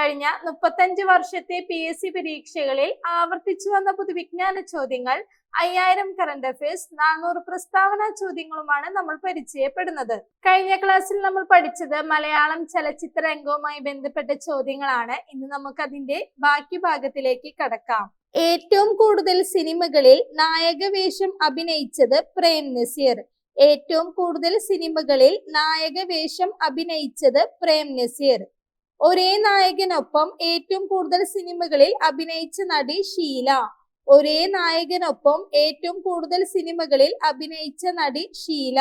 കഴിഞ്ഞ മുപ്പത്തഞ്ച് വർഷത്തെ പി എസ് സി പരീക്ഷകളിൽ ആവർത്തിച്ചു വന്ന പൊതുവിജ്ഞാന ചോദ്യങ്ങൾ അയ്യായിരം കറണ്ട് അഫയേഴ്സ് നാനൂറ് പ്രസ്താവന ചോദ്യങ്ങളുമാണ് നമ്മൾ പരിചയപ്പെടുന്നത്. കഴിഞ്ഞ ക്ലാസ്സിൽ നമ്മൾ പഠിച്ചത് മലയാളം ചലച്ചിത്ര രംഗവുമായി ബന്ധപ്പെട്ട ചോദ്യങ്ങളാണ്. ഇന്ന് നമുക്ക് അതിന്റെ ബാക്കി ഭാഗത്തിലേക്ക് കടക്കാം. ഏറ്റവും കൂടുതൽ സിനിമകളിൽ നായകവേഷം അഭിനയിച്ചത് പ്രേം നസീർ. ഏറ്റവും കൂടുതൽ സിനിമകളിൽ നായകവേഷം അഭിനയിച്ചത് പ്രേം നസീർ. ഒരേ നായകനൊപ്പം ഏറ്റവും കൂടുതൽ സിനിമകളിൽ അഭിനയിച്ച നടി ഷീല. ഒരേ നായകനൊപ്പം ഏറ്റവും കൂടുതൽ സിനിമകളിൽ അഭിനയിച്ച നടി ഷീല.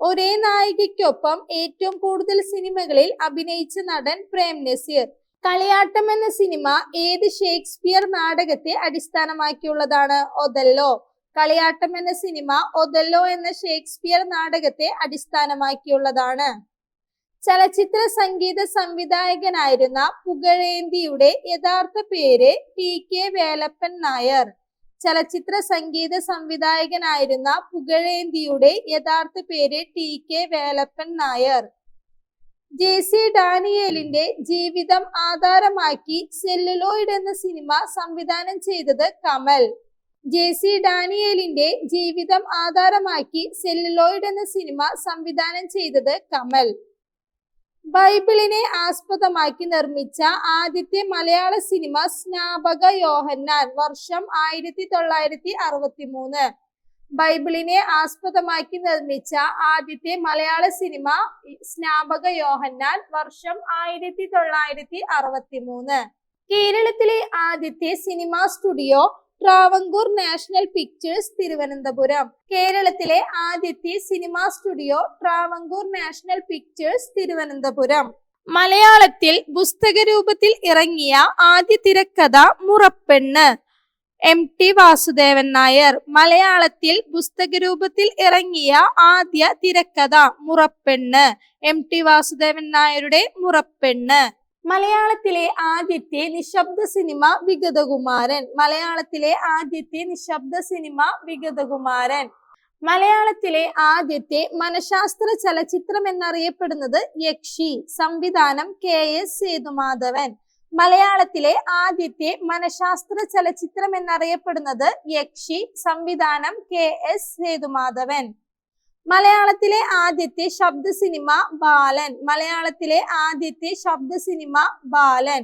ഒരേ നായികയ്ക്കൊപ്പം ഏറ്റവും കൂടുതൽ സിനിമകളിൽ അഭിനയിച്ച നടൻ പ്രേം നസീർ. കളിയാട്ടം എന്ന സിനിമ ഏത് ഷേക്സ്പിയർ നാടകത്തെ അടിസ്ഥാനമാക്കിയുള്ളതാണ്? ഒതല്ലോ. കളിയാട്ടം എന്ന സിനിമ ഒതല്ലോ എന്ന ഷേക്സ്പിയർ നാടകത്തെ അടിസ്ഥാനമാക്കിയുള്ളതാണ്. ചലച്ചിത്ര സംഗീത സംവിധായകനായിരുന്ന പുകഴേന്തിയുടെ യഥാർത്ഥ പേര് ടി കെ വേലപ്പൻ നായർ. ചലച്ചിത്ര സംഗീത സംവിധായകനായിരുന്ന പുകഴേന്തിയുടെ യഥാർത്ഥ പേര് T K Velappan Nair. J C ഡാനിയേലിന്റെ ജീവിതം ആധാരമാക്കി സെല്ലുലോയിഡ് എന്ന സിനിമ സംവിധാനം ചെയ്തത് കമൽ. ജെ സി ഡാനിയേലിന്റെ ജീവിതം ആധാരമാക്കി സെല്ലുലോയിഡ് എന്ന സിനിമ സംവിധാനം ചെയ്തത് കമൽ. ബൈബിളിനെ ആസ്പദമാക്കി നിർമ്മിച്ച ആദ്യത്തെ മലയാള സിനിമ സ്നാപക യോഹന്നാൻ വർഷം ആയിരത്തി തൊള്ളായിരത്തി അറുപത്തി മൂന്ന് ബൈബിളിനെ ആസ്പദമാക്കി നിർമ്മിച്ച ആദ്യത്തെ മലയാള സിനിമ സ്നാപക യോഹന്നാൻ വർഷം ആയിരത്തി തൊള്ളായിരത്തി അറുപത്തി മൂന്ന് കേരളത്തിലെ ആദ്യത്തെ cinema studio Travancore National Pictures Thiruvananthapuram. കേരളത്തിലെ ആദ്യത്തെ cinema studio Travancore National Pictures Thiruvananthapuram. മലയാളത്തിൽ പുസ്തക രൂപത്തിൽ ഇറങ്ങിയ ആദ്യ തിരക്കഥ മുറപ്പെണ്ണ്. M T Vasudevan Nair. മലയാളത്തിൽ പുസ്തക രൂപത്തിൽ ഇറങ്ങിയ ആദ്യ തിരക്കഥ മുറപ്പെണ്ണ്. എം ടി വാസുദേവൻ നായരുടെ മുറപ്പെണ്ണ്. മലയാളത്തിലെ ആദ്യത്തെ നിശബ്ദ സിനിമ വിഗതകുമാരൻ. മലയാളത്തിലെ ആദ്യത്തെ നിശബ്ദ സിനിമ വിഗതകുമാരൻ. മലയാളത്തിലെ ആദ്യത്തെ മനഃശാസ്ത്ര ചലച്ചിത്രം എന്നറിയപ്പെടുന്നത് യക്ഷി. സംവിധാനം കെ. എസ്. സേതുമാധവൻ. മലയാളത്തിലെ ആദ്യത്തെ മനഃശാസ്ത്ര ചലച്ചിത്രം എന്നറിയപ്പെടുന്നത് യക്ഷി. സംവിധാനം കെ. എസ്. സേതുമാധവൻ. മലയാളത്തിലെ ആദ്യത്തെ ശബ്ദ സിനിമ ബാലൻ. മലയാളത്തിലെ ആദ്യത്തെ ശബ്ദ cinema Balan.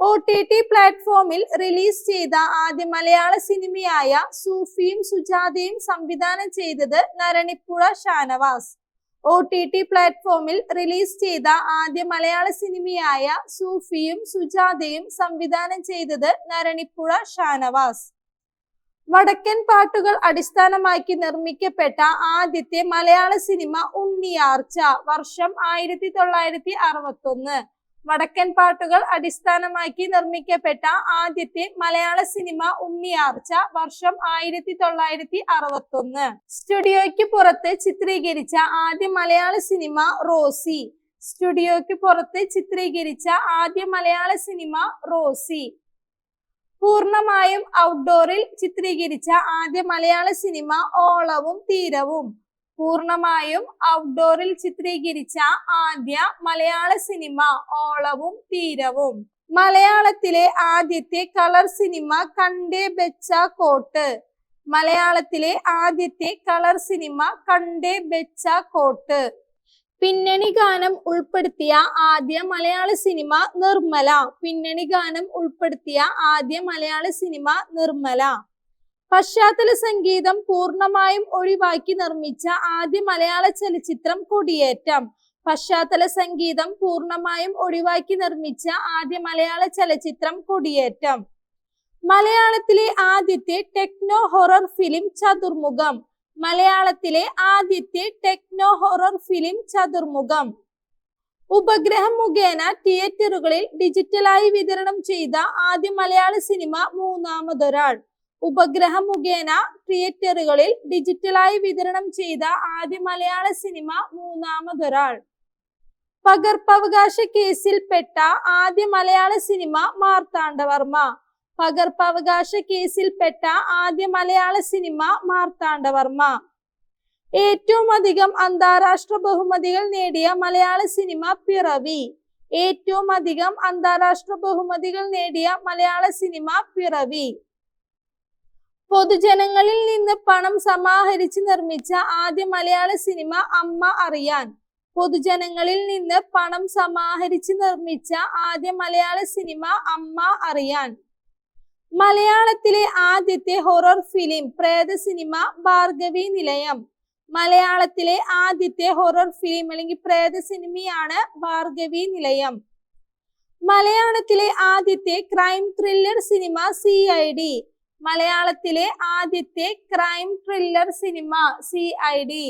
O T T പ്ലാറ്റ്ഫോമിൽ റിലീസ് ചെയ്ത ആദ്യ മലയാള സിനിമയായ സൂഫിയും സുജാതയും സംവിധാനം ചെയ്തത് Naranipuzha Shanavas. O T T പ്ലാറ്റ്ഫോമിൽ റിലീസ് ചെയ്ത ആദ്യ മലയാള സിനിമയായ സൂഫിയും സുജാതയും സംവിധാനം ചെയ്തത് നരണിപ്പുഴ ഷാനവാസ്. വടക്കൻ പാട്ടുകൾ അടിസ്ഥാനമാക്കി നിർമ്മിക്കപ്പെട്ട ആദ്യത്തെ മലയാള സിനിമ ഉണ്ണിയാർച്ച വർഷം ആയിരത്തി തൊള്ളായിരത്തി അറുപത്തി ഒന്ന് വടക്കൻ പാട്ടുകൾ അടിസ്ഥാനമാക്കി നിർമ്മിക്കപ്പെട്ട ആദ്യത്തെ മലയാള സിനിമ ഉണ്ണിയാർച്ച വർഷം ആയിരത്തി തൊള്ളായിരത്തി അറുപത്തി ഒന്ന് സ്റ്റുഡിയോയ്ക്ക് പുറത്ത് ചിത്രീകരിച്ച ആദ്യ മലയാള സിനിമ റോസി. സ്റ്റുഡിയോയ്ക്ക് പുറത്ത് ചിത്രീകരിച്ച ആദ്യ മലയാള സിനിമ റോസി. പൂർണമായും ഔട്ട്ഡോറിൽ ചിത്രീകരിച്ച ആദ്യ മലയാള സിനിമ ഓളവും തീരവും. പൂർണമായും ഔട്ട്ഡോറിൽ ചിത്രീകരിച്ച ആദ്യ മലയാള സിനിമ ഓളവും തീരവും. മലയാളത്തിലെ ആദ്യത്തെ കളർ സിനിമ കണ്ടേ ബെച്ച കോട്ട്. മലയാളത്തിലെ ആദ്യത്തെ കളർ സിനിമ കണ്ടേ ബെച്ച കോട്ട്. പിന്നണി ഗാനം ഉൾപ്പെടുത്തിയ ആദ്യ മലയാള സിനിമ നിർമ്മല. പിന്നണി ഗാനം ഉൾപ്പെടുത്തിയ ആദ്യ മലയാള സിനിമ നിർമ്മല. പശ്ചാത്തല സംഗീതം പൂർണമായും ഒഴിവാക്കി നിർമ്മിച്ച ആദ്യ മലയാള ചലച്ചിത്രം കൊടിയേറ്റം. പശ്ചാത്തല സംഗീതം പൂർണമായും ഒഴിവാക്കി നിർമ്മിച്ച ആദ്യ മലയാള ചലച്ചിത്രം കൊടിയേറ്റം. മലയാളത്തിലെ ആദ്യത്തെ ടെക്നോ ഹൊറർ ഫിലിം ചതുർമുഖം. മലയാളത്തിലെ ആദ്യത്തെ ടെക്നോ ഹൊറർ ഫിലിം ചതുർമുഖം. ഉപഗ്രഹം മുഖേന തിയേറ്ററുകളിൽ ഡിജിറ്റലായി വിതരണം ചെയ്ത ആദ്യ മലയാള സിനിമ മൂന്നാമതൊരാൾ. ഉപഗ്രഹം മുഖേന തിയേറ്ററുകളിൽ ഡിജിറ്റലായി വിതരണം ചെയ്ത ആദ്യ മലയാള സിനിമ മൂന്നാമതൊരാൾ. പകർപ്പവകാശ കേസിൽപ്പെട്ട ആദ്യ മലയാള സിനിമ മാർത്താണ്ഡവർമ്മ. പകർപ്പവകാശ കേസിൽപ്പെട്ട ആദ്യ മലയാള സിനിമ മാർത്താണ്ഡവർമ്മ ഏറ്റവും അധികം അന്താരാഷ്ട്ര ബഹുമതികൾ നേടിയ മലയാള സിനിമ പിറവി. ഏറ്റവും അധികം അന്താരാഷ്ട്ര ബഹുമതികൾ നേടിയ മലയാള സിനിമ പിറവി. പൊതുജനങ്ങളിൽ നിന്ന് പണം സമാഹരിച്ച് നിർമ്മിച്ച ആദ്യ മലയാള സിനിമ അമ്മ അറിയാൻ. പൊതുജനങ്ങളിൽ നിന്ന് പണം സമാഹരിച്ച് നിർമ്മിച്ച ആദ്യ മലയാള സിനിമ അമ്മ അറിയാൻ. മലയാളത്തിലെ ആദ്യത്തെ ഹൊറർ ഫിലിം പ്രേത സിനിമ ഭാർഗവി നിലയം. മലയാളത്തിലെ ആദ്യത്തെ ഹൊറർ ഫിലിം അല്ലെങ്കിൽ പ്രേത സിനിമയാണ് ഭാർഗവി നിലയം. മലയാളത്തിലെ ആദ്യത്തെ crime thriller cinema C I D മലയാളത്തിലെ ആദ്യത്തെ crime thriller cinema C I D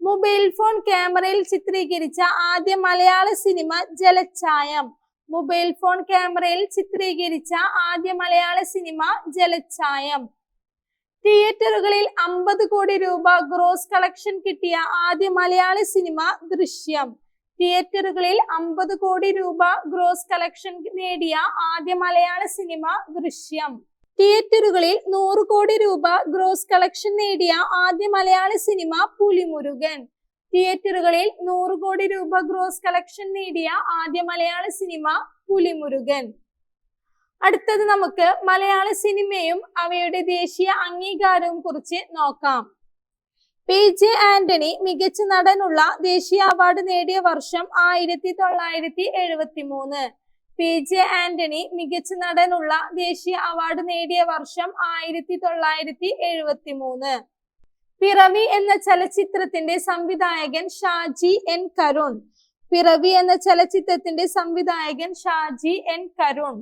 mobile phone ക്യാമറയിൽ ചിത്രീകരിച്ച ആദ്യ മലയാള സിനിമ ജലച്ചായം മൊബൈൽ ഫോൺ ക്യാമറയിൽ ചിത്രീകരിച്ച ആദ്യ മലയാള സിനിമ ജലച്ചായം തിയേറ്ററുകളിൽ അമ്പത് കോടി രൂപ ഗ്രോസ് കളക്ഷൻ കിട്ടിയ ആദ്യ മലയാള സിനിമ ദൃശ്യം. തിയേറ്ററുകളിൽ അമ്പത് കോടി രൂപ ഗ്രോസ് കളക്ഷൻ നേടിയ ആദ്യ മലയാള സിനിമ ദൃശ്യം. തിയേറ്ററുകളിൽ നൂറ് കോടി രൂപ ഗ്രോസ് കളക്ഷൻ നേടിയ ആദ്യ മലയാള സിനിമ പുലിമുരുകൻ. തിയേറ്ററുകളിൽ നൂറ് കോടി രൂപ ഗ്രോസ് കളക്ഷൻ നേടിയ ആദ്യ മലയാള സിനിമ പുലിമുരുകൻ. അടുത്തത് നമുക്ക് മലയാള സിനിമയും അവയുടെ ദേശീയ അംഗീകാരവും കുറിച്ച് നോക്കാം. പി ജെ ആന്റണി മികച്ച നടനുള്ള ദേശീയ അവാർഡ് നേടിയ വർഷം ആയിരത്തി തൊള്ളായിരത്തി എഴുപത്തി മൂന്ന് പി ജെ ആന്റണി മികച്ച നടനുള്ള ദേശീയ അവാർഡ് നേടിയ വർഷം ആയിരത്തി തൊള്ളായിരത്തി എഴുപത്തി മൂന്ന് പിറവി എന്ന ചലച്ചിത്രത്തിന്റെ സംവിധായകൻ ഷാജി എൻ കരുൺ. പിറവി എന്ന ചലച്ചിത്രത്തിന്റെ സംവിധായകൻ ഷാജി എൻ കരുൺ.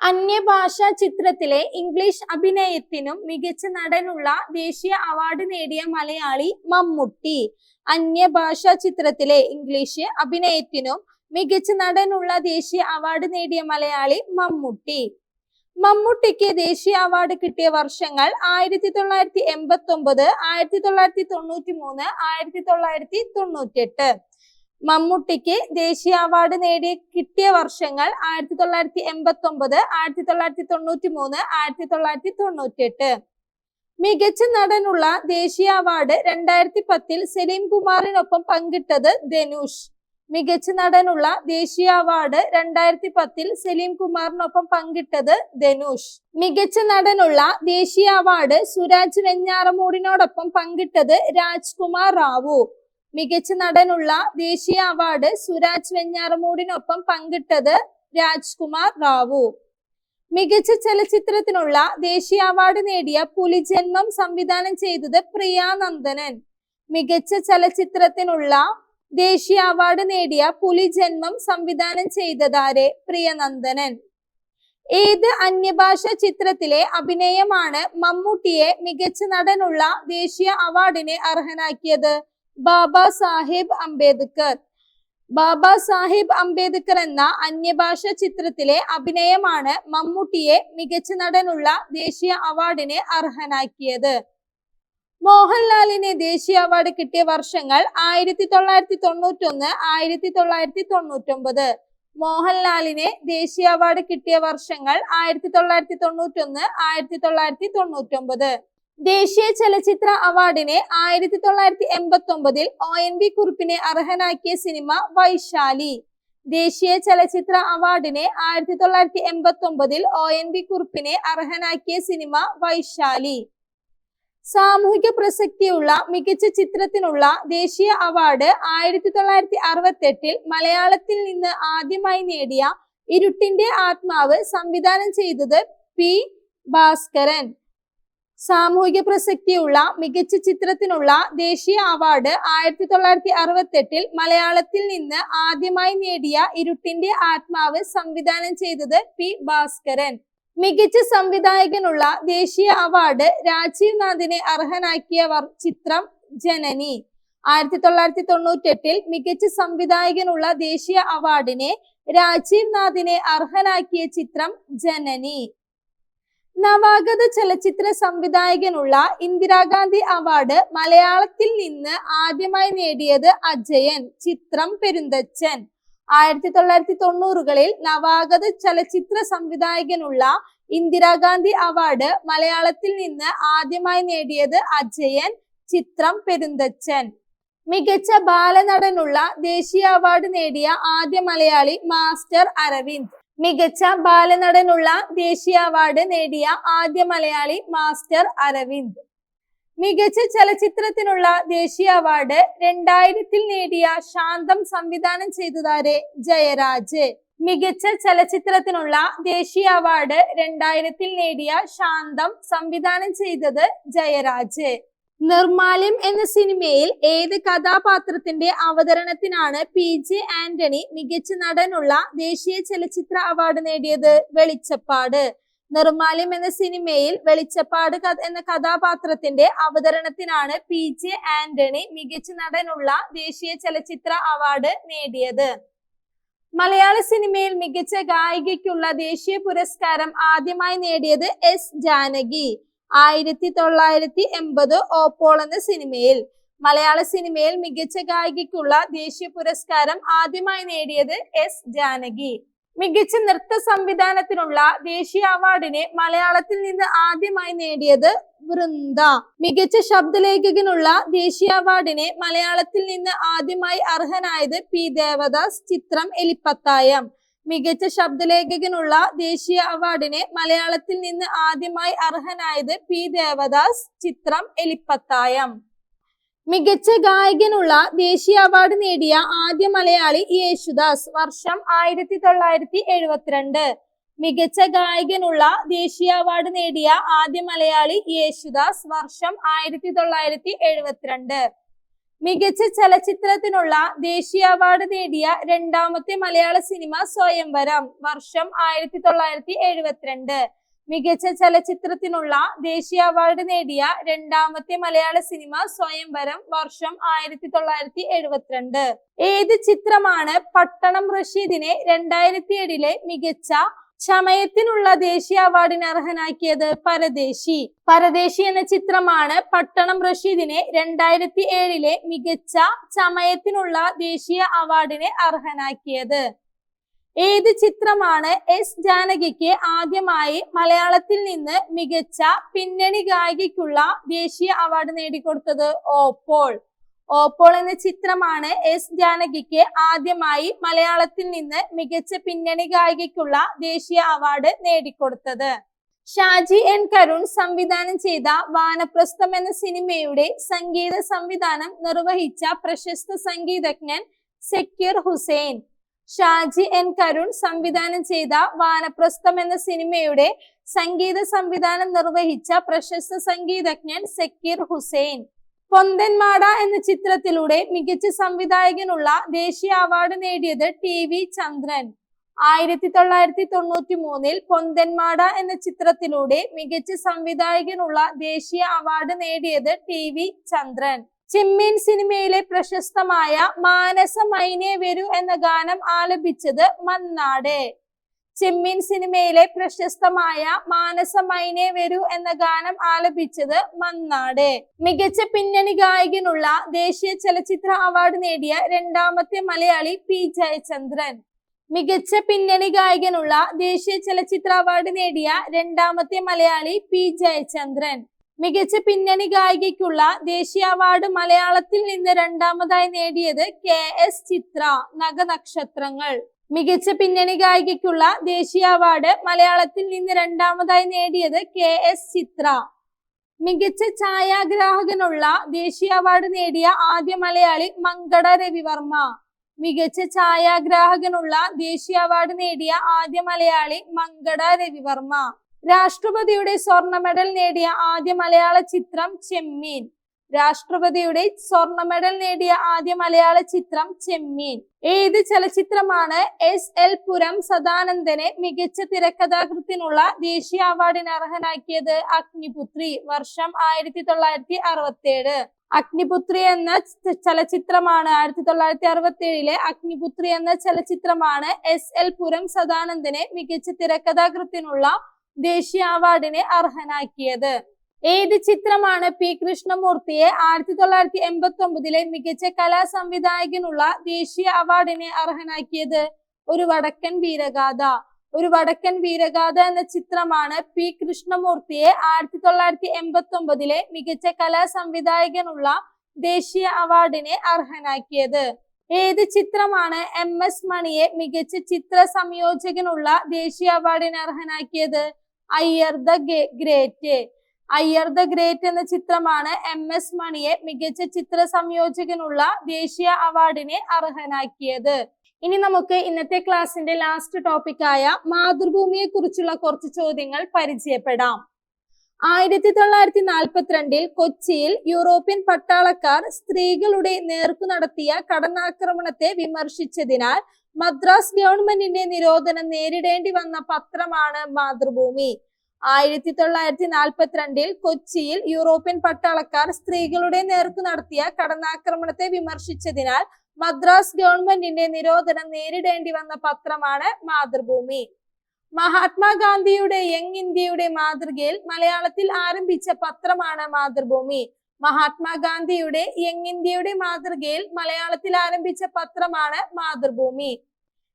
അന്യഭാഷാ ചിത്രത്തിലെ ഇംഗ്ലീഷ് അഭിനയത്തിനും മികച്ച നടനുള്ള ദേശീയ അവാർഡ് നേടിയ മലയാളി മമ്മൂട്ടി. അന്യഭാഷാ ചിത്രത്തിലെ ഇംഗ്ലീഷ് അഭിനയത്തിനും മികച്ച നടനുള്ള ദേശീയ അവാർഡ് നേടിയ മലയാളി മമ്മൂട്ടി. മമ്മൂട്ടിക്ക് ദേശീയ അവാർഡ് കിട്ടിയ വർഷങ്ങൾ ആയിരത്തി തൊള്ളായിരത്തി എൺപത്തി ഒമ്പത് ആയിരത്തി തൊള്ളായിരത്തി തൊണ്ണൂറ്റി മൂന്ന് ആയിരത്തി തൊള്ളായിരത്തി തൊണ്ണൂറ്റി എട്ട് മമ്മൂട്ടിക്ക് ദേശീയ അവാർഡ് നേടിയ കിട്ടിയ വർഷങ്ങൾ ആയിരത്തി തൊള്ളായിരത്തി എൺപത്തി ഒമ്പത് ആയിരത്തി തൊള്ളായിരത്തി തൊണ്ണൂറ്റി മൂന്ന് ആയിരത്തി തൊള്ളായിരത്തി തൊണ്ണൂറ്റി എട്ട് മികച്ച നടനുള്ള ദേശീയ അവാർഡ് രണ്ടായിരത്തി പത്തിൽ സലീം കുമാറിനൊപ്പം പങ്കിട്ടത് ധനുഷ്. മികച്ച നടനുള്ള ദേശീയ അവാർഡ് രണ്ടായിരത്തി പത്തിൽ സലീം കുമാറിനൊപ്പം പങ്കിട്ടത് ധനുഷ്. മികച്ച നടനുള്ള ദേശീയ അവാർഡ് സുരാജ് വെഞ്ഞാറമൂടിനോടൊപ്പം പങ്കിട്ടത് രാജ്കുമാർ റാവു. മികച്ച നടനുള്ള ദേശീയ അവാർഡ് സുരാജ് വെഞ്ഞാറമൂടിനൊപ്പം പങ്കിട്ടത് രാജ്കുമാർ റാവു. മികച്ച ചലച്ചിത്രത്തിനുള്ള ദേശീയ അവാർഡ് നേടിയ പുലിജന്മം സംവിധാനം ചെയ്തത് പ്രിയാനന്ദനൻ മികച്ച ചലച്ചിത്രത്തിനുള്ള ദേശീയ അവാർഡ് നേടിയ പുലി പുലിജന്മം സംവിധാനം ചെയ്തതാരെ പ്രിയനന്ദനൻ. ഏത് അന്യഭാഷ ചിത്രത്തിലെ അഭിനയമാണ് മമ്മൂട്ടിയെ മികച്ച നടനുള്ള ദേശീയ അവാർഡിന് അർഹനാക്കിയത്? ബാബ സാഹിബ് അംബേദ്കർ. ബാബ സാഹിബ് അംബേദ്കർ എന്ന അന്യഭാഷ ചിത്രത്തിലെ അഭിനയമാണ് മമ്മൂട്ടിയെ മികച്ച നടനുള്ള ദേശീയ അവാർഡിന് അർഹനാക്കിയത്. മോഹൻലാലിന് ദേശീയ അവാർഡ് കിട്ടിയ വർഷങ്ങൾ ആയിരത്തി തൊള്ളായിരത്തി തൊണ്ണൂറ്റി ഒന്ന് ആയിരത്തി തൊള്ളായിരത്തി തൊണ്ണൂറ്റി ഒമ്പത് മോഹൻലാലിന് ദേശീയ അവാർഡ് കിട്ടിയ വർഷങ്ങൾ ആയിരത്തി തൊള്ളായിരത്തി തൊണ്ണൂറ്റി ഒന്ന് ആയിരത്തി തൊള്ളായിരത്തി തൊണ്ണൂറ്റി ഒമ്പത് ദേശീയ ചലച്ചിത്ര അവാർഡിനെ ആയിരത്തി തൊള്ളായിരത്തി എൺപത്തി ഒമ്പതിൽ ഒ എൻ വി കുറിപ്പിനെ അർഹനാക്കിയ സിനിമ വൈശാലി. ദേശീയ ചലച്ചിത്ര അവാർഡിനെ ആയിരത്തി തൊള്ളായിരത്തി എൺപത്തി ഒമ്പതിൽ ഒ എൻ വി കുറിപ്പിനെ അർഹനാക്കിയ സിനിമ വൈശാലി. സാമൂഹിക പ്രസക്തിയുള്ള മികച്ച ചിത്രത്തിനുള്ള ദേശീയ അവാർഡ് ആയിരത്തി തൊള്ളായിരത്തി അറുപത്തി എട്ടിൽ മലയാളത്തിൽ നിന്ന് ആദ്യമായി നേടിയ ഇരുട്ടിന്റെ ആത്മാവ് സംവിധാനം ചെയ്തത് പി ഭാസ്കരൻ. സാമൂഹിക പ്രസക്തിയുള്ള മികച്ച ചിത്രത്തിനുള്ള ദേശീയ അവാർഡ് ആയിരത്തി തൊള്ളായിരത്തി അറുപത്തി എട്ടിൽ മലയാളത്തിൽ നിന്ന് ആദ്യമായി നേടിയ ഇരുട്ടിന്റെ ആത്മാവ് സംവിധാനം ചെയ്തത് പി ഭാസ്കരൻ. മികച്ച സംവിധായകനുള്ള ദേശീയ അവാർഡ് രാജീവ് നാഥിനെ അർഹനാക്കിയ ചിത്രം ജനനി. ആയിരത്തി തൊള്ളായിരത്തി തൊണ്ണൂറ്റെട്ടിൽ മികച്ച സംവിധായകനുള്ള ദേശീയ അവാർഡിനെ രാജീവ് നാഥിനെ അർഹനാക്കിയ ചിത്രം ജനനി. നവാഗത ചലച്ചിത്ര സംവിധായകനുള്ള ഇന്ദിരാഗാന്ധി അവാർഡ് മലയാളത്തിൽ നിന്ന് ആദ്യമായി നേടിയത് അജയൻ. ചിത്രം പെരുന്തച്ചൻ. ആയിരത്തി തൊള്ളായിരത്തി തൊണ്ണൂറുകളിൽ നവാഗത ചലച്ചിത്ര സംവിധായകനുള്ള ഇന്ദിരാഗാന്ധി അവാർഡ് മലയാളത്തിൽ നിന്ന് ആദ്യമായി നേടിയത് അജയൻ ചിത്രം പെരുന്തച്ചൻ. മികച്ച ബാലനടനുള്ള ദേശീയ അവാർഡ് നേടിയ ആദ്യ മലയാളി മാസ്റ്റർ അരവിന്ദ്. മികച്ച ബാലനടനുള്ള ദേശീയ അവാർഡ് നേടിയ ആദ്യ മലയാളി മാസ്റ്റർ അരവിന്ദ്. മികച്ച ചലച്ചിത്രത്തിനുള്ള ദേശീയ അവാർഡ് രണ്ടായിരത്തിൽ നേടിയ ശാന്തം സംവിധാനം ചെയ്തതാരെ ജയരാജ്. മികച്ച ചലച്ചിത്രത്തിനുള്ള ദേശീയ അവാർഡ് രണ്ടായിരത്തിൽ നേടിയ ശാന്തം സംവിധാനം ചെയ്തത് ജയരാജ്. നിർമാല്യം എന്ന സിനിമയിൽ ഏത് കഥാപാത്രത്തിന്റെ അവതരണത്തിനാണ് പി ജെ ആന്റണി മികച്ച നടനുള്ള ദേശീയ ചലച്ചിത്ര അവാർഡ് നേടിയത്? വെളിച്ചപ്പാട്. നിർമാല്യം എന്ന സിനിമയിൽ വെളിച്ചപ്പാട് എന്ന കഥാപാത്രത്തിന്റെ അവതരണത്തിനാണ് പി ജെ ആന്റണി മികച്ച നടനുള്ള ദേശീയ ചലച്ചിത്ര അവാർഡ് നേടിയത്. മലയാള സിനിമയിൽ മികച്ച ഗായികയ്ക്കുള്ള ദേശീയ പുരസ്കാരം ആദ്യമായി നേടിയത് എസ് ജാനകി. ആയിരത്തി തൊള്ളായിരത്തി എൺപത് ഓപ്പോൾ എന്ന സിനിമയിൽ മലയാള സിനിമയിൽ മികച്ച ഗായികയ്ക്കുള്ള ദേശീയ പുരസ്കാരം ആദ്യമായി നേടിയത് എസ് ജാനകി. മികച്ച നൃത്ത സംവിധാനത്തിനുള്ള ദേശീയ അവാർഡിനെ മലയാളത്തിൽ നിന്ന് ആദ്യമായി നേടിയത് വൃന്ദ. മികച്ച ശബ്ദലേഖകനുള്ള ദേശീയ അവാർഡിനെ മലയാളത്തിൽ നിന്ന് ആദ്യമായി അർഹനായത് പി. ദേവദാസ്. ചിത്രം എലിപ്പത്തായം. മികച്ച ശബ്ദലേഖകനുള്ള ദേശീയ അവാർഡിനെ മലയാളത്തിൽ നിന്ന് ആദ്യമായി അർഹനായത് പി. ദേവദാസ്. ചിത്രം എലിപ്പത്തായം. മികച്ച ഗായകനുള്ള ദേശീയ അവാർഡ് നേടിയ ആദ്യ മലയാളി യേശുദാസ് വർഷം ആയിരത്തി തൊള്ളായിരത്തി എഴുപത്തിരണ്ട് മികച്ച ഗായകനുള്ള ദേശീയ അവാർഡ് നേടിയ ആദ്യ മലയാളി യേശുദാസ് വർഷം ആയിരത്തി തൊള്ളായിരത്തി എഴുപത്തിരണ്ട് മികച്ച ചലച്ചിത്രത്തിനുള്ള ദേശീയ അവാർഡ് നേടിയ രണ്ടാമത്തെ മലയാള സിനിമ സ്വയംവരം വർഷം ആയിരത്തി തൊള്ളായിരത്തി എഴുപത്തിരണ്ട് മികച്ച ചലച്ചിത്രത്തിനുള്ള ദേശീയ അവാർഡ് നേടിയ രണ്ടാമത്തെ മലയാള സിനിമ സ്വയംവരം വർഷം ആയിരത്തി തൊള്ളായിരത്തി എഴുപത്തിരണ്ട്. ഏത് ചിത്രമാണ് പട്ടണം റഷീദിനെ രണ്ടായിരത്തി ഏഴിലെ മികച്ച ചമയത്തിനുള്ള ദേശീയ അവാർഡിന് അർഹനാക്കിയത് പരദേശി. പരദേശി എന്ന ചിത്രമാണ് പട്ടണം റഷീദിനെ രണ്ടായിരത്തി ഏഴിലെ മികച്ച ചമയത്തിനുള്ള ദേശീയ അവാർഡിന് അർഹനാക്കിയത്. ഏത് ചിത്രമാണ് എസ് ജാനകിക്ക് ആദ്യമായി മലയാളത്തിൽ നിന്ന് മികച്ച പിന്നണി ഗായികയ്ക്കുള്ള ദേശീയ അവാർഡ് നേടിക്കൊടുത്തത്? ഓപ്പോൾ ഓപ്പോൾ എന്ന ചിത്രമാണ് എസ് ജാനകിക്ക് ആദ്യമായി മലയാളത്തിൽ നിന്ന് മികച്ച പിന്നണി ഗായികയ്ക്കുള്ള ദേശീയ അവാർഡ് നേടിക്കൊടുത്തത്. ഷാജി എൻ കരുൺ സംവിധാനം ചെയ്ത വാനപ്രസ്ഥം എന്ന സിനിമയുടെ സംഗീത സംവിധാനം നിർവഹിച്ച പ്രശസ്ത സംഗീതജ്ഞൻ സക്കീർ ഹുസൈൻ. ഷാജി എൻ കരുൺ സംവിധാനം ചെയ്ത വാനപ്രസ്ഥം എന്ന സിനിമയുടെ സംഗീത സംവിധാനം നിർവഹിച്ച പ്രശസ്ത സംഗീതജ്ഞൻ സക്കീർ ഹുസൈൻ. പൊന്തൻമാട എന്ന ചിത്രത്തിലൂടെ മികച്ച സംവിധായകനുള്ള ദേശീയ അവാർഡ് നേടിയത് ടി വി ചന്ദ്രൻ. ആയിരത്തി തൊള്ളായിരത്തി തൊണ്ണൂറ്റി മൂന്നിൽ പൊന്തൻമാട എന്ന ചിത്രത്തിലൂടെ മികച്ച സംവിധായകനുള്ള ദേശീയ അവാർഡ് നേടിയത് ടി വി ചന്ദ്രൻ. ചെമ്മീൻ സിനിമയിലെ പ്രശസ്തമായ മാനസ മൈനേ വരൂ എന്ന ഗാനം ആലപിച്ചത് മന്നാട്. ചെമ്മീൻ സിനിമയിലെ പ്രശസ്തമായ മാനസ മൈനേ വരൂ എന്ന ഗാനം ആലപിച്ചത് മന്നാട്. മികച്ച പിന്നണി ഗായകനുള്ള ദേശീയ ചലച്ചിത്ര അവാർഡ് നേടിയ രണ്ടാമത്തെ മലയാളി പി ജയചന്ദ്രൻ. മികച്ച പിന്നണി ഗായകനുള്ള ദേശീയ ചലച്ചിത്ര അവാർഡ് നേടിയ രണ്ടാമത്തെ മലയാളി പി ജയചന്ദ്രൻ. മികച്ച പിന്നണി ഗായികയ്ക്കുള്ള ദേശീയ അവാർഡ് മലയാളത്തിൽ നിന്ന് രണ്ടാമതായി നേടിയത് കെ എസ് ചിത്ര നഗനക്ഷത്രങ്ങൾ. മികച്ച പിന്നണി ഗായികയ്ക്കുള്ള ദേശീയ അവാർഡ് മലയാളത്തിൽ നിന്ന് രണ്ടാമതായി നേടിയത് കെ എസ് ചിത്ര. മികച്ച ഛായാഗ്രാഹകനുള്ള ദേശീയ അവാർഡ് നേടിയ ആദ്യ മലയാളി മങ്കട രവിവർമ്മ. മികച്ച ഛായാഗ്രാഹകനുള്ള ദേശീയ അവാർഡ് നേടിയ ആദ്യ മലയാളി മങ്കട രവിവർമ്മ. രാഷ്ട്രപതിയുടെ സ്വർണ മെഡൽ നേടിയ ആദ്യ മലയാള ചിത്രം ചെമ്മീൻ. രാഷ്ട്രപതിയുടെ സ്വർണ മെഡൽ നേടിയ ആദ്യ മലയാള ചിത്രം ചെമ്മീൻ. ഏത് ചലച്ചിത്രമാണ് എസ് എൽ പുരം സദാനന്ദനെ മികച്ച തിരക്കഥാകൃത്തിനുള്ള ദേശീയ അവാർഡിന് അർഹനാക്കിയത്? അഗ്നിപുത്രി വർഷം ആയിരത്തി തൊള്ളായിരത്തി അറുപത്തി ഏഴ് അഗ്നിപുത്രി എന്ന ചലച്ചിത്രമാണ് ആയിരത്തി തൊള്ളായിരത്തി അറുപത്തി ഏഴിലെ അഗ്നിപുത്രി എന്ന ചലച്ചിത്രമാണ് എസ് എൽ പുരം സദാനന്ദനെ മികച്ച തിരക്കഥാകൃത്തിനുള്ള ദേശീയ അവാർഡിന് അർഹനാക്കിയത്. ഏത് ചിത്രമാണ് പി കൃഷ്ണമൂർത്തിയെ ആയിരത്തി തൊള്ളായിരത്തി എൺപത്തി ഒമ്പതിലെ മികച്ച കലാ സംവിധായകനുള്ള ദേശീയ അവാർഡിന് അർഹനാക്കിയത്? ഒരു വടക്കൻ വീരഗാഥ. ഒരു വടക്കൻ വീരഗാഥ എന്ന ചിത്രമാണ് പി കൃഷ്ണമൂർത്തിയെ ആയിരത്തി തൊള്ളായിരത്തി എൺപത്തി ഒമ്പതിലെ മികച്ച കലാ സംവിധായകനുള്ള ദേശീയ അവാർഡിന് അർഹനാക്കിയത്. ഏത് ചിത്രമാണ് എം എസ് മണിയെ മികച്ച ചിത്ര സംയോജകനുള്ള ദേശീയ അവാർഡിന് അർഹനാക്കിയത്? Iyer the great Iyer the great എന്ന ചിത്രമാണ് എം എസ് മണിയെ മികച്ച ചിത്ര സംയോജകനുള്ള ദേശീയ അവാർഡിനെ അർഹനാക്കിയത്. ഇനി നമുക്ക് ഇന്നത്തെ ക്ലാസ്സിന്റെ ലാസ്റ്റ് ടോപ്പിക്കായ മാതൃഭൂമിയെ കുറിച്ചുള്ള കുറച്ച് ചോദ്യങ്ങൾ പരിചയപ്പെടാം. ആയിരത്തി തൊള്ളായിരത്തി നാൽപ്പത്തിരണ്ടിൽ കൊച്ചിയിൽ യൂറോപ്യൻ പട്ടാളക്കാർ സ്ത്രീകളുടെ നേർക്കു നടത്തിയ കടന്നാക്രമണത്തെ വിമർശിച്ചതിനാൽ മദ്രാസ് ഗവൺമെന്റിന്റെ നിരോധനം നേരിടേണ്ടി വന്ന പത്രമാണ് മാതൃഭൂമി. ആയിരത്തി തൊള്ളായിരത്തി നാൽപ്പത്തിരണ്ടിൽ കൊച്ചിയിൽ യൂറോപ്യൻ പട്ടാളക്കാർ സ്ത്രീകളുടെ നേർക്കു നടത്തിയ കടന്നാക്രമണത്തെ വിമർശിച്ചതിനാൽ മദ്രാസ് ഗവൺമെന്റിന്റെ നിരോധനം നേരിടേണ്ടി വന്ന പത്രമാണ് മാതൃഭൂമി. മഹാത്മാഗാന്ധിയുടെ യങ് ഇന്ത്യയുടെ മാതൃകയിൽ മലയാളത്തിൽ ആരംഭിച്ച പത്രമാണ് മാതൃഭൂമി. മഹാത്മാഗാന്ധിയുടെ യങ് ഇന്ത്യയുടെ മാതൃകയിൽ മലയാളത്തിൽ ആരംഭിച്ച പത്രമാണ് മാതൃഭൂമി.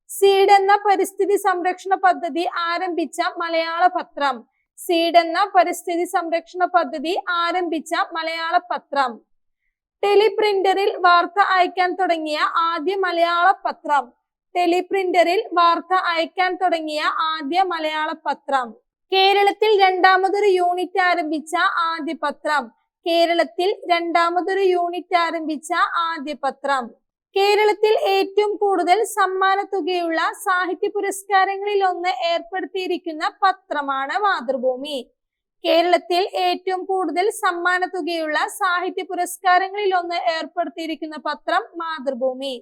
സീഡ് എന്ന പരിസ്ഥിതി സംരക്ഷണ പദ്ധതി ആരംഭിച്ച മലയാള പത്രം. സീഡ് എന്ന പരിസ്ഥിതി സംരക്ഷണ പദ്ധതി ആരംഭിച്ച മലയാള പത്രം. ടെലിപ്രിന്ററിൽ വാർത്ത അയക്കാൻ തുടങ്ങിയ ആദ്യ മലയാള പത്രം. ടെലിപ്രിന്ററിൽ വാർത്ത അയക്കാൻ തുടങ്ങിയ ആദ്യ മലയാള പത്രം. കേരളത്തിൽ രണ്ടാമതൊരു യൂണിറ്റ് ആരംഭിച്ച ആദ്യ പത്രം. കേരളത്തിൽ രണ്ടാമതൊരു യൂണിറ്റ് ആരംഭിച്ച ആദ്യ പത്രം. കേരളത്തിൽ ഏറ്റവും കൂടുതൽ സമ്മാന തുകയുള്ള സാഹിത്യ പുരസ്കാരങ്ങളിൽ ഒന്ന് ഏർപ്പെടുത്തിയിരിക്കുന്ന പത്രമാണ് മാതൃഭൂമി കേരളത്തിൽ ഏറ്റവും കൂടുതൽ സമ്മാന തുകയുള്ള സാഹിത്യ പുരസ്കാരങ്ങളിൽ ഒന്ന് ഏർപ്പെടുത്തിയിരിക്കുന്ന പത്രം മാതൃഭൂമി.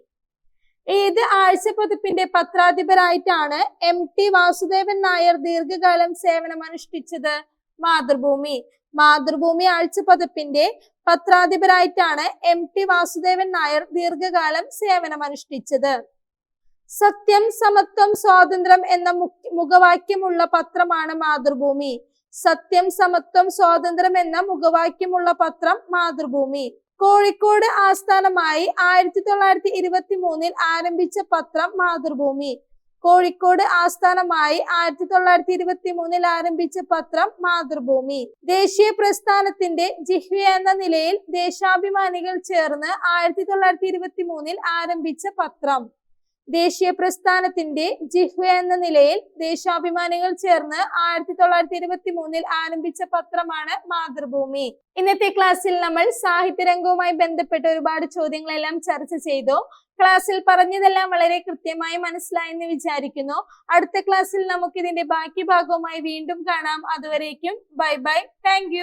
ഏത് ആഴ്ചപ്പതിപ്പിന്റെ പത്രാധിപരായിട്ടാണ് എം ടി വാസുദേവൻ നായർ ദീർഘകാലം സേവനമനുഷ്ഠിച്ചത്? മാതൃഭൂമി. മാതൃഭൂമി ആഴ്ചപ്പതിപ്പിന്റെ പത്രാധിപരായിട്ടാണ് എം ടി വാസുദേവൻ നായർ ദീർഘകാലം സേവനമനുഷ്ഠിച്ചത്. സത്യം സമത്വം സ്വാതന്ത്ര്യം എന്ന മുഖവാക്യമുള്ള പത്രമാണ് മാതൃഭൂമി. സത്യം സമത്വം സ്വാതന്ത്ര്യം എന്ന മുഖവാക്യമുള്ള പത്രം മാതൃഭൂമി. കോഴിക്കോട് ആസ്ഥാനമായി ആയിരത്തി തൊള്ളായിരത്തി ഇരുപത്തി മൂന്നിൽ ആരംഭിച്ച പത്രം മാതൃഭൂമി. കോഴിക്കോട് ആസ്ഥാനമായി ആയിരത്തി തൊള്ളായിരത്തി ഇരുപത്തി മൂന്നിൽ ആരംഭിച്ച പത്രം മാതൃഭൂമി. ദേശീയ പ്രസ്ഥാനത്തിന്റെ ജിഹ്വ എന്ന നിലയിൽ ദേശാഭിമാനികൾ ചേർന്ന് ആയിരത്തി തൊള്ളായിരത്തി ഇരുപത്തി മൂന്നിൽ ആരംഭിച്ച പത്രം. ദേശീയ പ്രസ്ഥാനത്തിന്റെ ജിഹ്വ എന്ന നിലയിൽ ദേശാഭിമാനികൾ ചേർന്ന് ആയിരത്തി തൊള്ളായിരത്തി ഇരുപത്തി മൂന്നിൽ ആരംഭിച്ച പത്രമാണ് മാതൃഭൂമി. ഇന്നത്തെ ക്ലാസ്സിൽ നമ്മൾ സാഹിത്യരംഗവുമായി ബന്ധപ്പെട്ട ഒരുപാട് ചോദ്യങ്ങളെല്ലാം ചർച്ച ചെയ്തു. ക്ലാസ്സിൽ പറഞ്ഞതെല്ലാം വളരെ കൃത്യമായി മനസ്സിലായെന്ന് വിചാരിക്കുന്നു. അടുത്ത ക്ലാസ്സിൽ നമുക്ക് ഇതിന്റെ ബാക്കി ഭാഗവുമായി വീണ്ടും കാണാം. അതുവരേക്കും ബൈ ബൈ. താങ്ക്